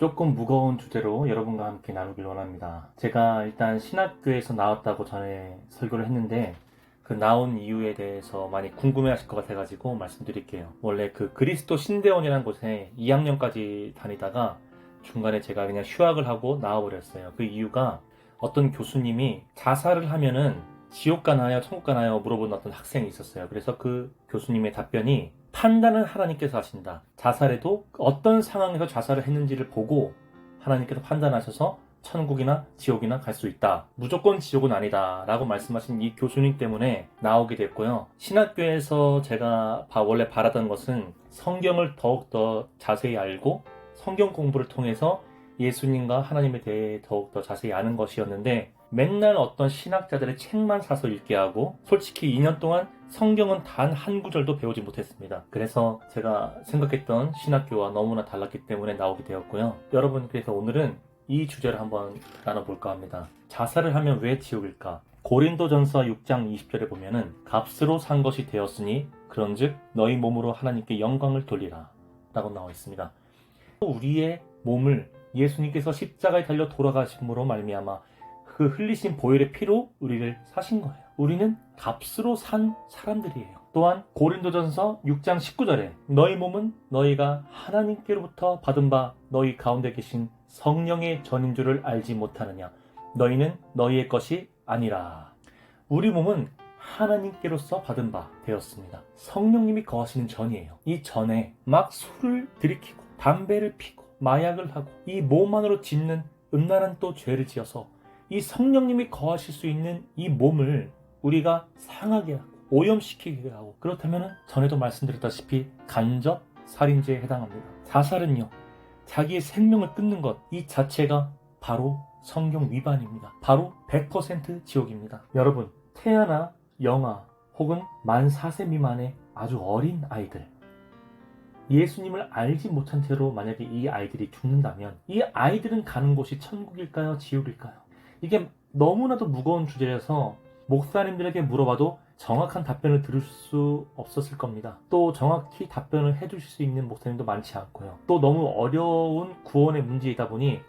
조금 무거운 주제로 여러분과 함께 나누길 원합니다. 제가 일단 신학교에서 나왔다고 전에 설교를 했는데 그 나온 이유에 대해서 많이 궁금해 하실 것 같아가지고 말씀드릴게요. 원래 그 그리스도 신대원이라는 곳에 2학년까지 다니다가 중간에 제가 그냥 휴학을 하고 나와버렸어요. 그 이유가 어떤 교수님이 자살을 하면은 지옥 가나요, 천국 가나요 물어본 어떤 학생이 있었어요. 그래서 그 교수님의 답변이 판단은 하나님께서 하신다. 자살해도 어떤 상황에서 자살을 했는지를 보고 하나님께서 판단하셔서 천국이나 지옥이나 갈 수 있다. 무조건 지옥은 아니다. 라고 말씀하신 이 교수님 때문에 나오게 됐고요. 신학교에서 제가 바- 원래 바라던 것은 성경을 더욱더 자세히 알고 성경 공부를 통해서 예수님과 하나님에 대해 더욱더 자세히 아는 것이었는데 맨날 어떤 신학자들의 책만 사서 읽게 하고 솔직히 2년 동안 성경은 단 한 구절도 배우지 못했습니다. 그래서 제가 생각했던 신학교와 너무나 달랐기 때문에 나오게 되었고요. 여러분 그래서 오늘은 이 주제를 한번 나눠볼까 합니다. 자살을 하면 왜 지옥일까? 고린도전서 6장 20절에 보면은 값으로 산 것이 되었으니 그런즉 너희 몸으로 하나님께 영광을 돌리라 라고 나와 있습니다. 우리의 몸을 예수님께서 십자가에 달려 돌아가심으로 말미암아 그 흘리신 보혈의 피로 우리를 사신 거예요. 우리는 값으로 산 사람들이에요. 또한 고린도전서 6장 19절에 너희 몸은 너희가 하나님께로부터 받은 바 너희 가운데 계신 성령의 전인 줄을 알지 못하느냐 너희는 너희의 것이 아니라 우리 몸은 하나님께로서 받은 바 되었습니다. 성령님이 거하시는 전이에요. 이 전에 막 술을 들이키고 담배를 피고 마약을 하고 이몸 안으로 짓는 음란한 또 죄를 지어서 이 성령님이 거하실 수 있는 이 몸을 우리가 상하게 하고 오염시키게 하고 그렇다면 전에도 말씀드렸다시피 간접 살인죄에 해당합니다. 자살은요 자기의 생명을 끊는 것 이 자체가 바로 성경 위반입니다. 바로 100% 지옥입니다. 여러분 태아나 영아 혹은 만 4세 미만의 아주 어린 아이들 예수님을 알지 못한 채로 만약에 이 아이들이 죽는다면 이 아이들은 가는 곳이 천국일까요? 지옥일까요? 이게 너무나도 무거운 주제라서 목사님들에게 물어봐도 정확한 답변을 들을 수 없었을 겁니다. 또 정확히 답변을 해주실 수 있는 목사님도 많지 않고요. 또 너무 어려운 구원의 문제이다 보니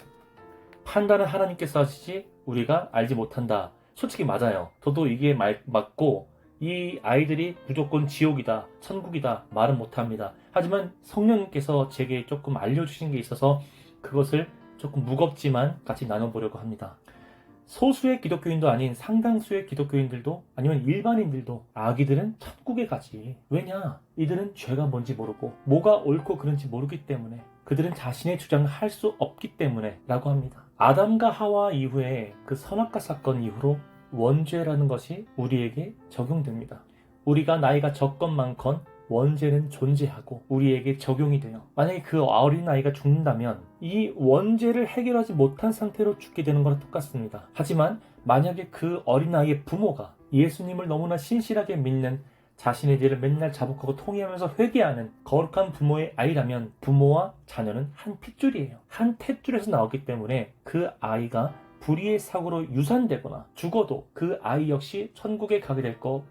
판단은 하나님께서 하시지 우리가 알지 못한다. 솔직히 맞아요. 저도 이게 말- 맞고 이 아이들이 무조건 지옥이다, 천국이다 말은 못합니다. 하지만 성령님께서 제게 조금 알려주신 게 있어서 그것을 조금 무겁지만 같이 나눠보려고 합니다. 소수의 기독교인도 아닌 상당수의 기독교인들도 아니면 일반인들도 아기들은 천국에 가지. 왜냐? 이들은 죄가 뭔지 모르고 뭐가 옳고 그른지 모르기 때문에 그들은 자신의 주장을 할 수 없기 때문에 라고 합니다. 아담과 하와 이후에 그 선악과 사건 이후로 원죄라는 것이 우리에게 적용됩니다. 우리가 나이가 적건 많건 원죄는 존재하고 우리에게 적용이 돼요. 만약에 그 어린 아이가 죽는다면 이 원죄를 해결하지 못한 상태로 죽게 되는 거랑 똑같습니다. 하지만 만약에 그 어린 아이의 부모가 예수님을 너무나 신실하게 믿는 자신의 죄를 맨날 자복하고 통회하면서 회개하는 거룩한 부모의 아이라면 부모와 자녀는 한 핏줄이에요. 한 탯줄에서 나오기 때문에 그 아이가 불의의 사고로 유산되거나 죽어도 그 아이 역시 천국에 가게 될거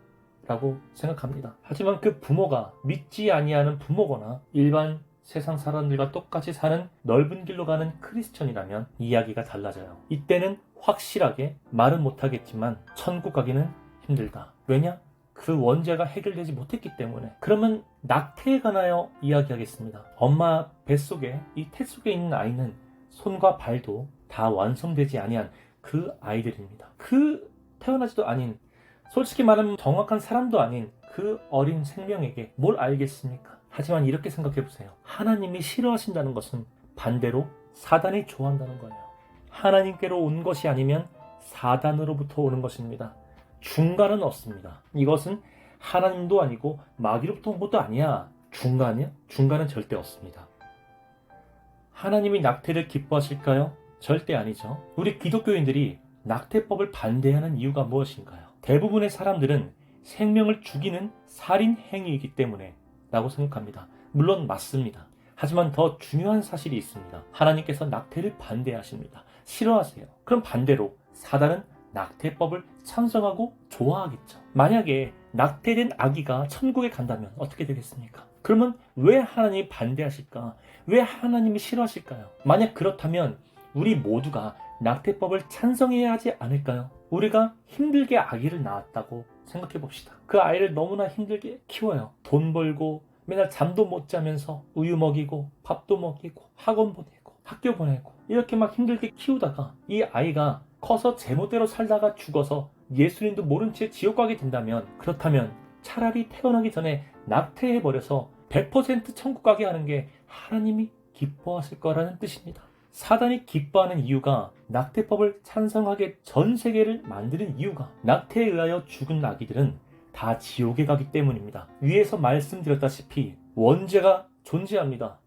라고 생각합니다. 하지만 그 부모가 믿지 아니하는 부모거나 일반 세상 사람들과 똑같이 사는 넓은 길로 가는 크리스천이라면 이야기가 달라져요. 이때는 확실하게 말은 못하겠지만 천국 가기는 힘들다. 왜냐? 그 원죄가 해결되지 못했기 때문에 그러면 낙태에 관하여 이야기하겠습니다. 엄마 뱃속에 이 태 속에 있는 아이는 손과 발도 다 완성되지 아니한 그 아이들입니다. 그 태어나지도 아닌 솔직히 말하면 정확한 사람도 아닌 그 어린 생명에게 뭘 알겠습니까? 하지만 이렇게 생각해 보세요. 하나님이 싫어하신다는 것은 반대로 사단이 좋아한다는 거예요. 하나님께로 온 것이 아니면 사단으로부터 오는 것입니다. 중간은 없습니다. 이것은 하나님도 아니고 마귀로부터 온 것도 아니야. 중간이야? 중간은 절대 없습니다. 하나님이 낙태를 기뻐하실까요? 절대 아니죠. 우리 기독교인들이 낙태법을 반대하는 이유가 무엇인가요? 대부분의 사람들은 생명을 죽이는 살인 행위이기 때문에 라고 생각합니다. 물론 맞습니다. 하지만 더 중요한 사실이 있습니다. 하나님께서 낙태를 반대하십니다. 싫어하세요. 그럼 반대로 사단은 낙태법을 찬성하고 좋아하겠죠. 만약에 낙태된 아기가 천국에 간다면 어떻게 되겠습니까? 그러면 왜 하나님이 반대하실까? 왜 하나님이 싫어하실까요? 만약 그렇다면 우리 모두가 낙태법을 찬성해야 하지 않을까요? 우리가 힘들게 아기를 낳았다고 생각해 봅시다. 그 아이를 너무나 힘들게 키워요. 돈 벌고 맨날 잠도 못 자면서 우유 먹이고 밥도 먹이고 학원 보내고 학교 보내고 이렇게 막 힘들게 키우다가 이 아이가 커서 제멋대로 살다가 죽어서 예수님도 모른 채 지옥 가게 된다면 그렇다면 차라리 태어나기 전에 낙태해 버려서 100% 천국 가게 하는 게 하나님이 기뻐하실 거라는 뜻입니다. 사단이 기뻐하는 이유가 낙태법을 찬성하게 전 세계를 만드는 이유가 낙태에 의하여 죽은 아기들은 다 지옥에 가기 때문입니다. 위에서 말씀드렸다시피 원죄가 존재합니다.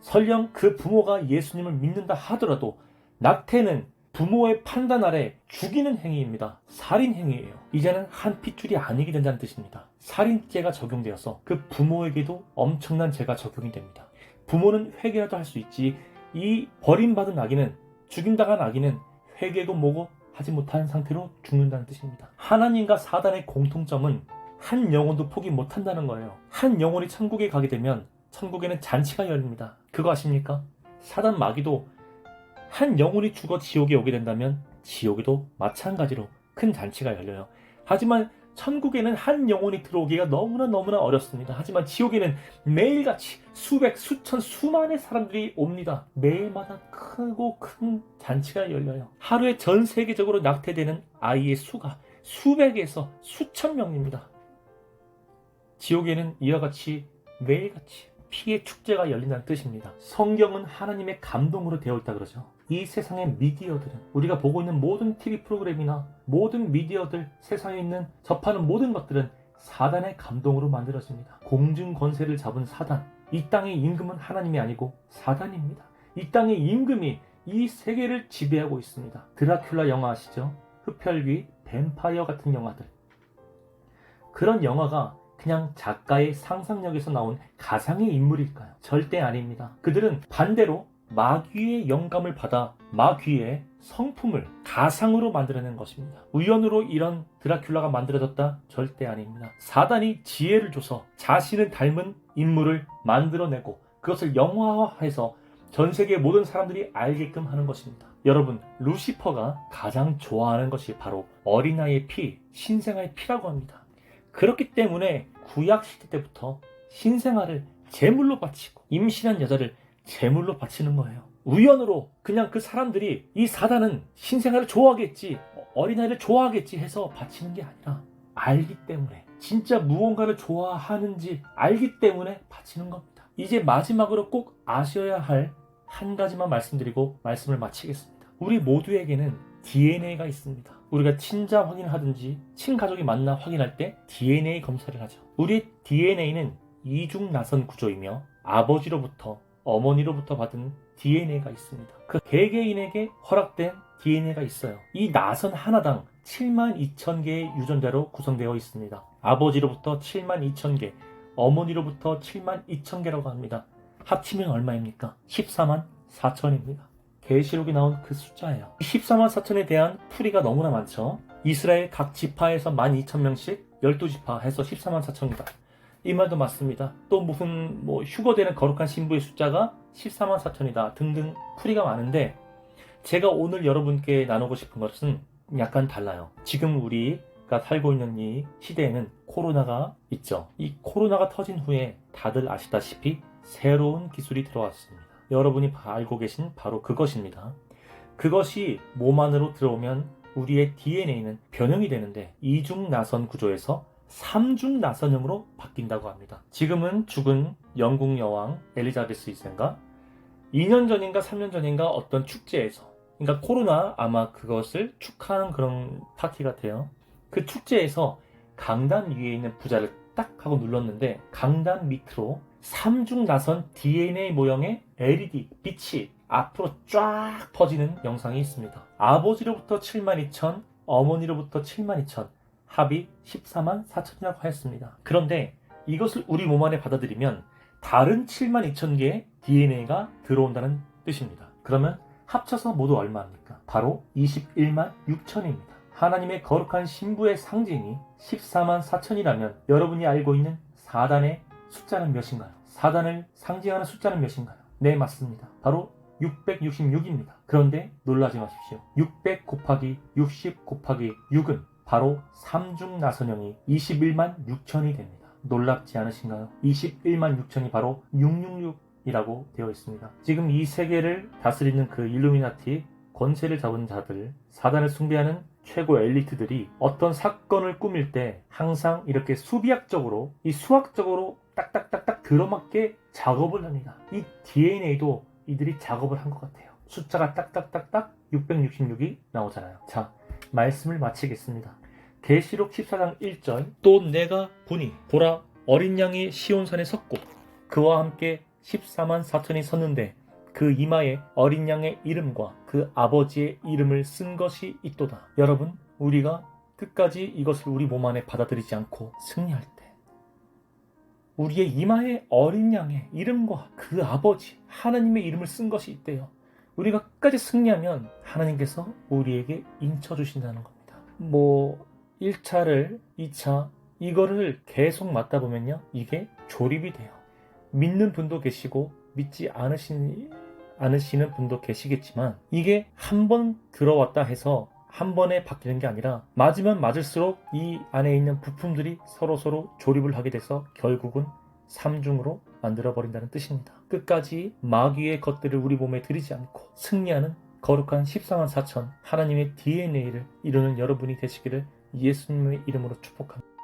설령 그 부모가 예수님을 믿는다 하더라도 낙태는 부모의 판단 아래 죽이는 행위입니다. 살인 행위예요. 이제는 한 핏줄이 아니게 된다는 뜻입니다. 살인죄가 적용되어서 그 부모에게도 엄청난 죄가 적용이 됩니다. 부모는 회개라도 할 수 있지 이 버림받은 아기는 죽임당한 아기는 회개고 뭐고 하지 못한 상태로 죽는다는 뜻입니다. 하나님과 사단의 공통점은 한 영혼도 포기 못한다는 거예요. 한 영혼이 천국에 가게 되면 천국에는 잔치가 열립니다. 그거 아십니까? 사단 마귀도 한 영혼이 죽어 지옥에 오게 된다면 지옥에도 마찬가지로 큰 잔치가 열려요. 하지만 천국에는 한 영혼이 들어오기가 너무나 너무나 어렵습니다. 하지만 지옥에는 매일같이 수백, 수천, 수만의 사람들이 옵니다. 매일마다 크고 큰 잔치가 열려요. 하루에 전 세계적으로 낙태되는 아이의 수가 수백에서 수천 명입니다. 지옥에는 이와 같이 매일같이 피의 축제가 열린다는 뜻입니다. 성경은 하나님의 감동으로 되어 있다 그러죠. 이 세상의 미디어들은 우리가 보고 있는 모든 TV 프로그램이나 모든 미디어들 세상에 있는 접하는 모든 것들은 사단의 감동으로 만들어집니다. 공중 권세를 잡은 사단. 이 땅의 임금은 하나님이 아니고 사단입니다. 이 땅의 임금이 이 세계를 지배하고 있습니다. 드라큘라 영화 아시죠? 흡혈귀, 뱀파이어 같은 영화들. 그런 영화가 그냥 작가의 상상력에서 나온 가상의 인물일까요? 절대 아닙니다. 그들은 반대로 마귀의 영감을 받아 마귀의 성품을 가상으로 만들어낸 것입니다. 우연으로 이런 드라큘라가 만들어졌다? 절대 아닙니다. 사단이 지혜를 줘서 자신을 닮은 인물을 만들어내고 그것을 영화화해서 전 세계 모든 사람들이 알게끔 하는 것입니다. 여러분, 루시퍼가 가장 좋아하는 것이 바로 어린아이의 피, 신생아의 피라고 합니다. 그렇기 때문에 구약 시대 때부터 신생아를 제물로 바치고 임신한 여자를 제물로 바치는 거예요. 우연으로 그냥 그 사람들이 이 사단은 신생아를 좋아하겠지, 어린아이를 좋아하겠지 해서 바치는 게 아니라 알기 때문에 진짜 무언가를 좋아하는지 알기 때문에 바치는 겁니다. 이제 마지막으로 꼭 아셔야 할 한 가지만 말씀드리고 말씀을 마치겠습니다. 우리 모두에게는 DNA가 있습니다. 우리가 친자 확인하든지 친가족이 맞나 확인할 때 DNA 검사를 하죠. 우리 DNA는 이중 나선 구조이며 아버지로부터 어머니로부터 받은 DNA가 있습니다. 그 개개인에게 허락된 DNA가 있어요. 이 나선 하나당 7만 2천 개의 유전자로 구성되어 있습니다. 아버지로부터 7만 2천 개, 어머니로부터 7만 2천 개라고 합니다. 합치면 얼마입니까? 14만 4천입니다. 계시록에 나온 그 숫자예요. 14만 4천에 대한 풀이가 너무나 많죠. 이스라엘 각 지파에서 12,000명씩 12지파 해서 14만 4천이다. 이 말도 맞습니다. 또 무슨 뭐 휴거되는 거룩한 신부의 숫자가 14만 4천이다 등등 풀이가 많은데 제가 오늘 여러분께 나누고 싶은 것은 약간 달라요. 지금 우리가 살고 있는 이 시대에는 코로나가 있죠. 이 코로나가 터진 후에 다들 아시다시피 새로운 기술이 들어왔습니다. 여러분이 알고 계신 바로 그것입니다. 그것이 몸 안으로 들어오면 우리의 DNA는 변형이 되는데 이중 나선 구조에서 3중 나선형으로 바뀐다고 합니다. 지금은 죽은 영국 여왕 엘리자베스 2세가 2년 전인가 3년 전인가 어떤 축제에서 그러니까 코로나 아마 그것을 축하하는 그런 파티 같아요. 그 축제에서 강단 위에 있는 부자를 딱 하고 눌렀는데 강단 밑으로 3중 나선 DNA 모형의 LED 빛이 앞으로 쫙 퍼지는 영상이 있습니다. 아버지로부터 7만 2천, 어머니로부터 7만 2천, 합이 14만 4천이라고 하였습니다. 그런데 이것을 우리 몸 안에 받아들이면 다른 7만 2천 개의 DNA가 들어온다는 뜻입니다. 그러면 합쳐서 모두 얼마입니까? 바로 21만 6천입니다. 하나님의 거룩한 신부의 상징이 14만 4천이라면 여러분이 알고 있는 4단의 숫자는 몇인가요? 4단을 상징하는 숫자는 몇인가요? 네, 맞습니다. 바로 666입니다. 그런데 놀라지 마십시오. 600 곱하기 60 곱하기 6은 바로 3중 나선형이 21만 6천이 됩니다. 놀랍지 않으신가요? 21만 6천이 바로 666이라고 되어 있습니다. 지금 이 세계를 다스리는 그 일루미나티 권세를 잡은 자들, 사단을 숭배하는 최고 엘리트들이 어떤 사건을 꾸밀 때 항상 이렇게 수비학적으로, 이 수학적으로 딱딱딱딱 들어맞게 작업을 합니다. 이 DNA도 이들이 작업을 한 것 같아요. 숫자가 딱딱딱딱 666이 나오잖아요. 자, 말씀을 마치겠습니다. 계시록 14장 1절 또 내가 보니 보라 어린 양이 시온산에 섰고 그와 함께 14만 4천이 섰는데 그 이마에 어린 양의 이름과 그 아버지의 이름을 쓴 것이 있도다. 여러분, 우리가 끝까지 이것을 우리 몸 안에 받아들이지 않고 승리할 때 우리의 이마에 어린 양의 이름과 그 아버지 하나님의 이름을 쓴 것이 있대요. 우리가 끝까지 승리하면 하나님께서 우리에게 인쳐 주신다는 겁니다. 뭐 1차를 2차 이거를 계속 맞다 보면요. 이게 조립이 돼요. 믿는 분도 계시고 믿지 않으신 않으시는 분도 계시겠지만 이게 한 번 들어왔다 해서 한 번에 바뀌는 게 아니라 맞으면 맞을수록 이 안에 있는 부품들이 서로서로 조립을 하게 돼서 결국은 삼중으로 만들어 버린다는 뜻입니다. 끝까지 마귀의 것들을 우리 몸에 들이지 않고 승리하는 거룩한 14만 4천 하나님의 DNA를 이루는 여러분이 되시기를 예수님의 이름으로 축복합니다.